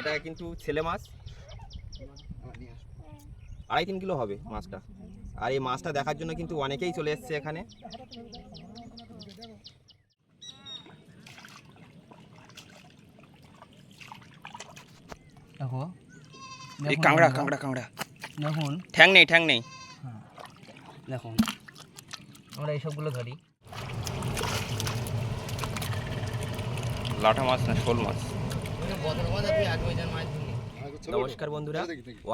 এটা কিন্তু ছেলে মাছ। আড়াই তিন কিলো হবে মাছটা। আর এই মাছটা দেখার জন্য কিন্তু অনেকেই চলে এসছে এখানে। দেখো। এই কাঁকড়া কাঁকড়া কাঁকড়া। দেখুন। ঠ্যাং নেই ঠ্যাং নেই। দেখুন। আমরা এইসবগুলো ধরি। লাঠা মাছ না শোল মাছ? নমস্কার বন্ধুরা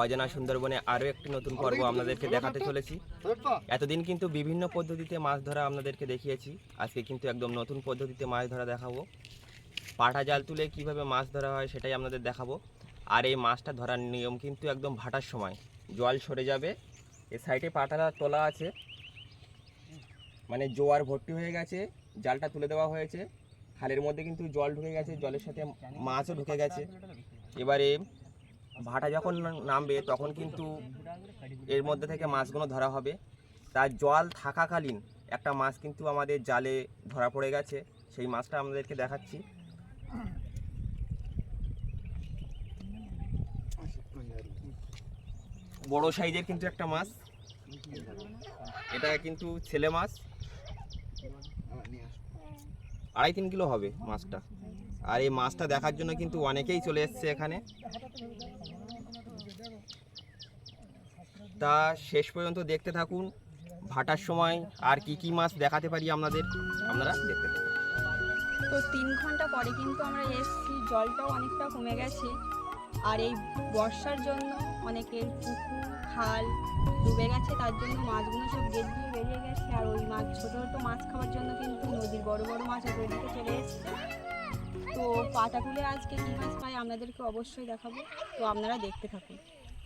অজানা সুন্দরবনে আরও একটি নতুন পর্ব আপনাদেরকে দেখাতে চলেছি। এতদিন কিন্তু বিভিন্ন পদ্ধতিতে মাছ ধরা আপনাদেরকে দেখিয়েছি, আজকে কিন্তু একদম নতুন পদ্ধতিতে মাছ ধরা দেখাবো। পাটা জাল তুলে কীভাবে মাছ ধরা হয় সেটাই আপনাদের দেখাবো। আর এই মাছটা ধরার নিয়ম কিন্তু একদম ভাটার সময়, জল সরে যাবে, এ সাইডে পাটাটা তোলা আছে মানে জোয়ার ভর্তি হয়ে গেছে, জালটা তুলে দেওয়া হয়েছে। খালের মধ্যে কিন্তু জল ঢুকে গেছে, জলের সাথে মাছও ঢুকে গেছে। এবারে ভাটা যখন নামবে, তখন কিন্তু এর মধ্যে থেকে মাছগুলো ধরা হবে। তার জল থাকাকালীন একটা মাছ কিন্তু আমাদের জালে ধরা পড়ে গেছে। সেই মাছটা আমাদেরকে দেখাচ্ছি। বড় সাইজের কিন্তু একটা মাছ। এটা কিন্তু ছেলে মাছ। আড়াই তিন কিলো হবে মাছটা। আর এই মাছটা দেখার জন্য কিন্তু অনেকেই চলে এসছে এখানে। তা শেষ পর্যন্ত দেখতে থাকুন, ভাটার সময় আর কি কি মাছ দেখাতে পারি আপনাদের, আপনারা দেখতে থাকুন। তো তিন ঘণ্টা পরে কিন্তু আমরা এসছি, জলটাও অনেকটা কমে গেছে। আর এই বর্ষার জন্য অনেকের পুকুর, খাল ডুবে গেছে, তার জন্য মাছগুলো সব গেট দিয়ে বেরিয়ে গেছে। আর ওই মাছ, ছোটো ছোটো মাছ খাওয়ার জন্য কিন্তু নদীর বড় বড় মাছ ওই দিকে চলে এসেছে। তো পাটা তুলে আজকে কী মাছ পাই আপনাদেরকে অবশ্যই দেখাবো। তো আপনারা দেখতে থাকুন।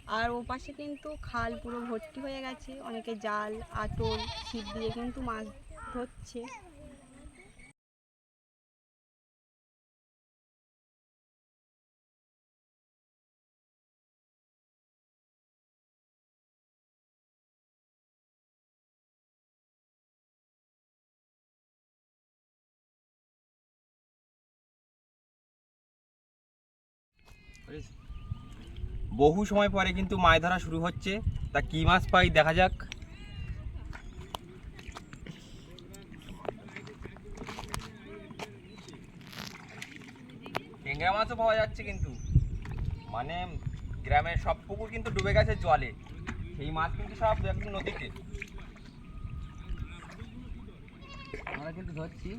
আর ও পাশে কিন্তু খাল পুরো ভর্তি হয়ে গেছে। অনেকে জাল আটল ছিপ দিয়ে কিন্তু মাছ ধরছে। বহু সময় পরে কিন্তু মাছ ধরা শুরু হচ্ছে। তা কি মাছ পাই দেখা যাক। ট্যাংরা মাছও পাওয়া যাচ্ছে কিন্তু। মানে গ্রামের সব পুকুর কিন্তু ডুবে গেছে জলে। সেই মাছ কিন্তু সব নদীতে। আমরা কিন্তু ধরছি।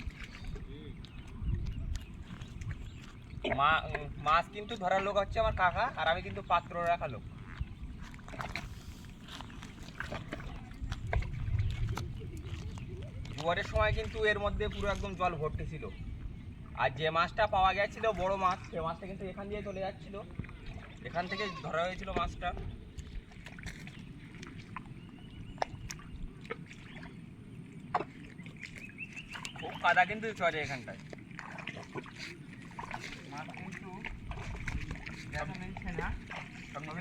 মা- মাছ কিন্তু ধরার লোক হচ্ছে আমার কাকা, আর আমি কিন্তু পাত্র রাখা লোক। জোয়ারের সময় কিন্তু এর মধ্যে পুরো একদম জল ভর্তি ছিল। আর যে মাছটা পাওয়া গেছিল, বড় মাছ, সে মাছটা কিন্তু এখান দিয়ে চলে যাচ্ছিল। এখান থেকে ধরা হয়েছিল মাছটা। খুব কাদা কিন্তু চলে এখানটায় মাছ কিন্তু দেখা মিলছে না সব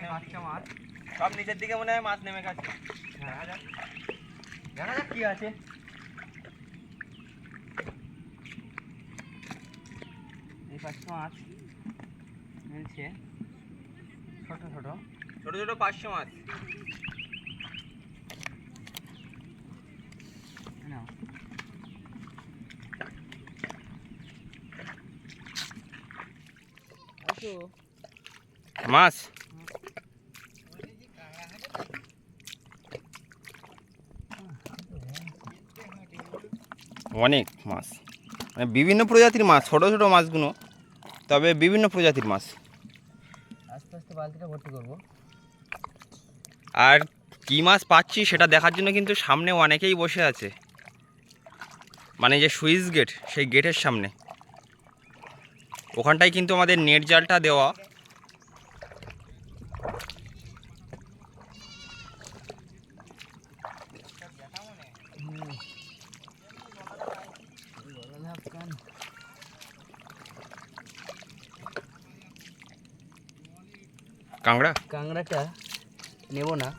মাছ। সব নিচের দিকে মনে হয় মাছ নেমে গেছে। দেখা যাক। দেখা যাক কি আছে। এই পাঁচশো মাছ মিলছে। ছোট ছোট। ছোট ছোট পাঁচশো মাছ। মাছ। অনেক মাছ। মানে বিভিন্ন প্রজাতির মাছ ছোটো ছোটো মাছগুলো তবে বিভিন্ন প্রজাতির মাছ। আস্তে আস্তে বালতিটা ভর্তি করব। আর কি মাছ পাচ্ছি সেটা দেখার জন্য কিন্তু সামনে অনেকেই বসে আছে। মানে যে সুইচ গেট সেই গেটের সামনে। ওখানটায় কিন্তু আমাদের নেট জালটা দেওয়া। কাঁকড়া? কাঁকড়াটা নেব না।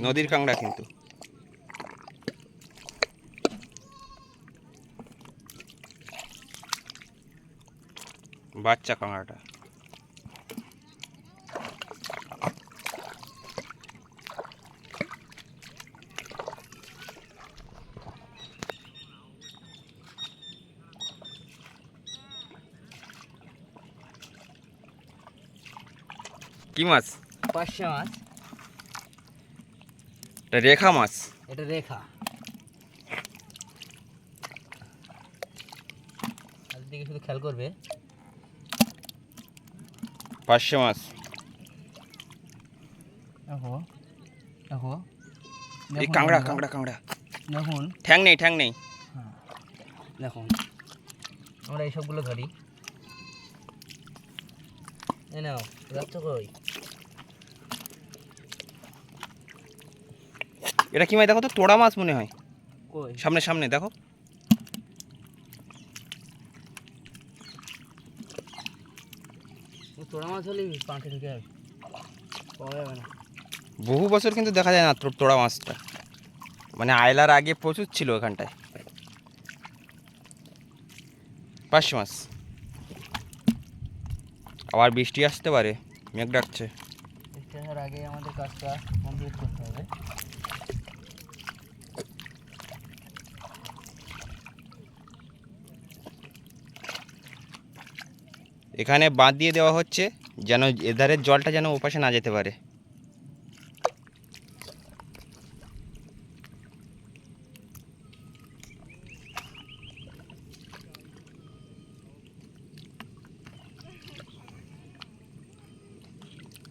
নদীর কাঁকড়া কিন্তু। বাচ্চা কাঁকড়াটা। কি মাছ? পার্শে মাছ। এটা রেখা মাছ। এটা রেখা। দিকে শুধু খেয়াল করবে। পার্শে মাছ। দেখো দেখো। এই কাঁকড়া কাঁকড়া কাঁকড়া দেখুন। ঠ্যাং নেই ঠ্যাং নেই। দেখুন। আমরা এইসবগুলো ধরি। নাও যাচ্ছ কই? এটা কি মাছ? দেখো তো তোড়া মাছ মনে হয়। কই? সামনে সামনে দেখো। তোড়া মাছ হলেই পাঁঠে ঢুকে যাবে। পাওয়া যাবে না। বহু বছর কিন্তু দেখা যায় না তোড়া মাছটা। মানে আয়লার আগে প্রচুর ছিল ওখানটায়। পার্শে মাছ। আবার বৃষ্টি আসতে পারে। মেঘ ডাকছে। আগে আমাদের কাজটা কমপ্লিট করতে হবে। এখানে বাঁধ দিয়ে দেওয়া হচ্ছে যেন এধারের জলটা যেন ওপাশে না যেতে পারে।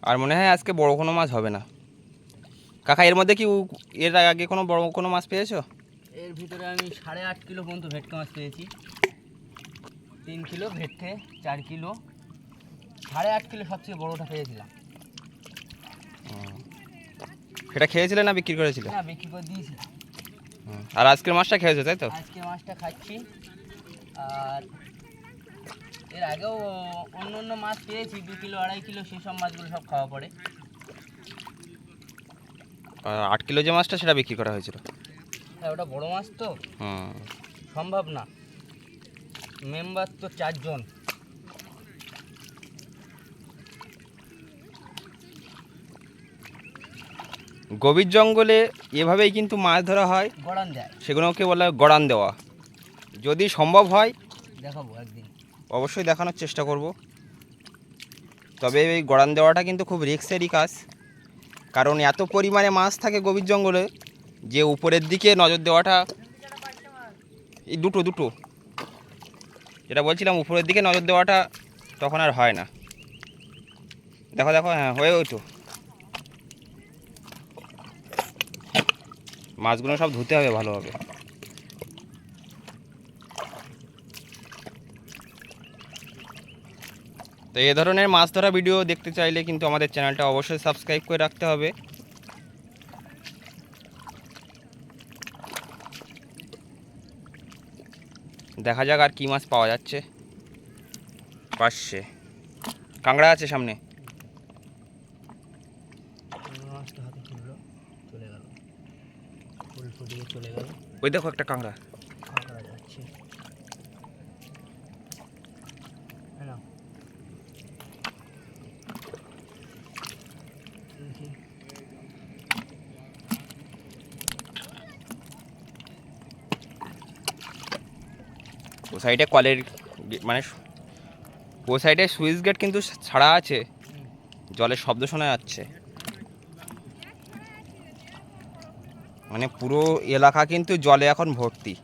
আর মনে হয় আজকে বড় কোনো মাছ হবে না। কাকা এর মধ্যে কি এর আগে কোনো বড় কোনো মাছ পেয়েছ? এর ভিতরে আমি সাড়ে আট কিলো পর্যন্ত ভেটকি মাছ পেয়েছি। তিন কিলো ভেটকে চার কিলো। সাড়ে আট কিলো সবচেয়ে বড়টা পেয়েছিলাম। সেটা খেয়েছিলে না বিক্রি করেছিলে? না বিক্রি করে দিয়েছিলাম। আর আজকের মাছটা খেয়েছো তাই তো? আজকে মাছটা খাচ্ছি। আর এর আগেও অন্য অন্য মাছ পেয়েছি দু কিলো আড়াই কিলো সেই সব মাছগুলো সব খাওয়া পড়ে। আর আট কিলো যে মাছটা সেটা বিক্রি করা হয়েছিল? হ্যাঁ ওটা বড় মাছ তো। সম্ভব না। মেম্বার তো চারজন। গভীর জঙ্গলে এভাবেই কিন্তু মাছ ধরা হয়? গড়ান দেয়। সেগুলোকে বলা হয় গড়ান দেওয়া। যদি সম্ভব হয়? দেখাবো একদিন। অবশ্যই দেখানোর চেষ্টা করব। তবে এই গড়ান দেওয়াটা কিন্তু খুব রিক্সেরই কাজ। কারণ এত পরিমাণে মাছ থাকে গভীর জঙ্গলে, যে উপরের দিকে নজর দেওয়াটা এই দুটো দুটো। যেটা বলছিলাম, উপরের দিকে নজর দেওয়াটা তখন আর হয় না। দেখো দেখো হ্যাঁ হয়ে ওই তো মাছগুলো সব ধুতে হবে, ভালোভাবে। তো এ ধরনের মাছ ধরা ভিডিও দেখতে চাইলে কিন্তু আমাদের চ্যানেলটা অবশ্যই সাবস্ক্রাইব করে রাখতে হবে। দেখা যাক আর কি মাছ পাওয়া যাচ্ছে। পাশে। কাঁকড়া আছে সামনে। ওই দেখো একটা কাঁকড়া যাচ্ছে হ্যাঁ না দেখি ও সাইডে কলের মানে ও সাইডে সুইচ গেট কিন্তু ছাড়া আছে। জলের শব্দ শোনা যাচ্ছে। মানে পুরো এলাকা কিন্তু জলে এখন ভর্তি।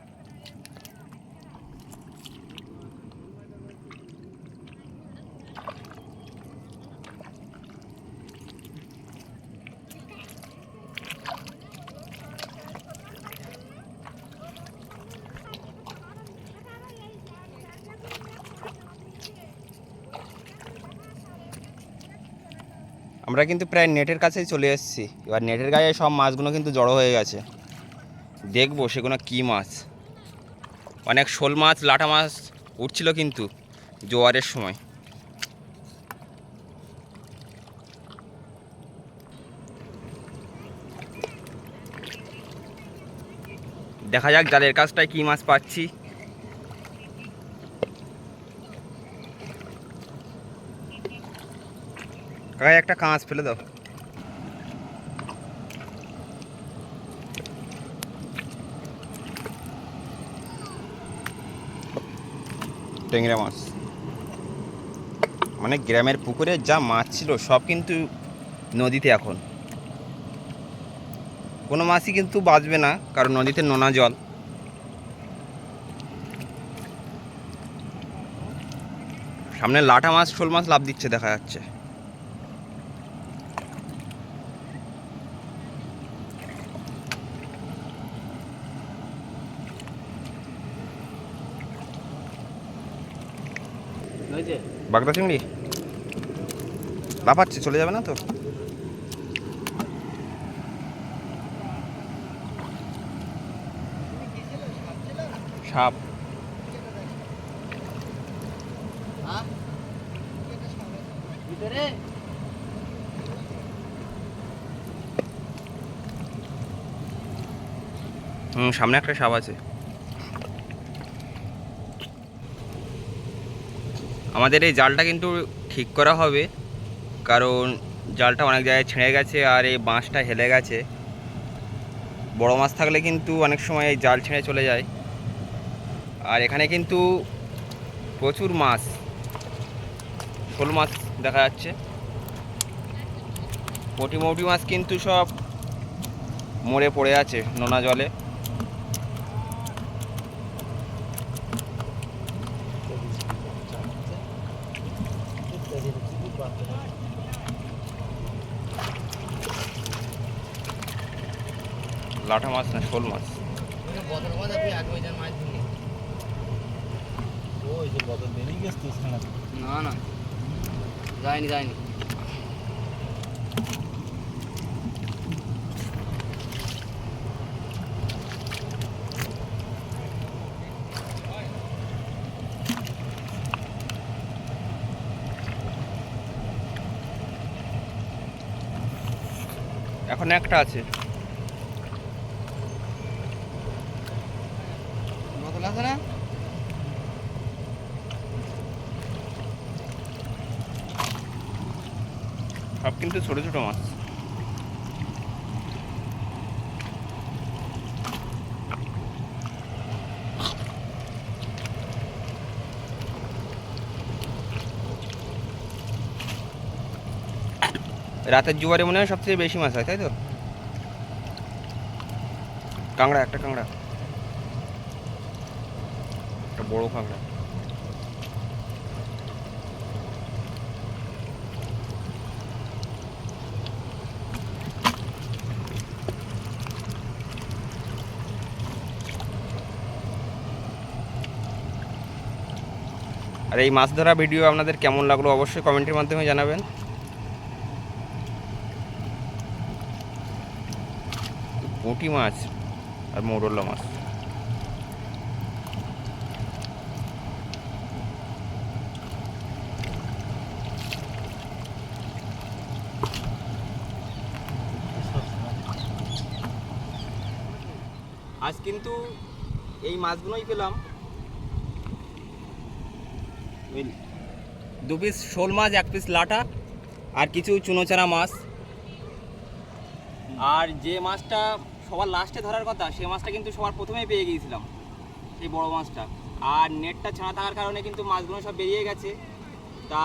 আমরা কিন্তু প্রায় নেটের কাছেই চলে এসেছি। এবার নেটের গায়ে সব মাছগুলো কিন্তু জড়ো হয়ে গেছে। দেখব সেগুলো কী মাছ। অনেক শোল মাছ লাটা মাছ উঠছিল কিন্তু জোয়ারের সময়। দেখা যাক জালের কাজটায় কী মাছ পাচ্ছি। কাকা একটা কাঁচ ফেলে দাও। ট্যাংরা মাছ। মানে গ্রামের পুকুরে যা মাছ ছিল, সব কিন্তু নদীতে এখন। কোনো মাছই কিন্তু বাঁচবে না, কারণ নদীতে নোনা জল। সামনে লাটা মাছ, শোল মাছ লাভ দিচ্ছে, দেখা যাচ্ছে। বাগদা চিংড়ি? লাফাচ্ছে চলে যাবে না তো? সাপ। হুম সামনে একটা সাপ আছে। আমাদের এই জালটা কিন্তু ঠিক করা হবে, কারণ জালটা অনেক জায়গায় ছেড়ে গেছে আর এই বাঁশটা হেলে গেছে। বড় মাছ থাকলে কিন্তু অনেক সময় এই জাল ছেড়ে চলে যায়। আর এখানে কিন্তু প্রচুর মাছ, শোল মাছ দেখা যাচ্ছে। মৌটি মাছ কিন্তু সব মরে পড়ে আছে নোনা জলে। লাঠা মাছ না শোল মাছ? না না। যায়নি যায়নি। এখন একটা আছে। আছে না সব কিন্তু ছোট ছোট মাছ। রাতের জোয়ারে মনে হয় সবচেয়ে বেশি মাছ হয়, তাই তো? কাঁকড়া, একটা কাঁকড়া। একটা বড় কাঁকড়া আর এই মাছ ধরা ভিডিও আপনাদের কেমন লাগল অবশ্যই কমেন্টের মাধ্যমে জানাবেন। পুঁটি মাছ আর মৌরলা মাছ। কিন্তু এই মাছগুলোই পেলাম। দু পিস শোল মাছ এক পিস লাটা আর কিছু চুনোচারা মাছ। আর যে মাছটা সবার লাস্টে ধরার কথা সে মাছটা কিন্তু সবার প্রথমেই পেয়ে গিয়েছিলাম সেই বড় মাছটা। আর নেটটা ছাড়া থাকার কারণে কিন্তু মাছগুলো সব বেরিয়ে গেছে। তা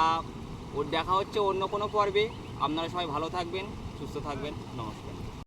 ওর দেখা হচ্ছে অন্য কোনো পর্বে। আপনারা সবাই ভালো থাকবেন সুস্থ থাকবেন। নমস্কার।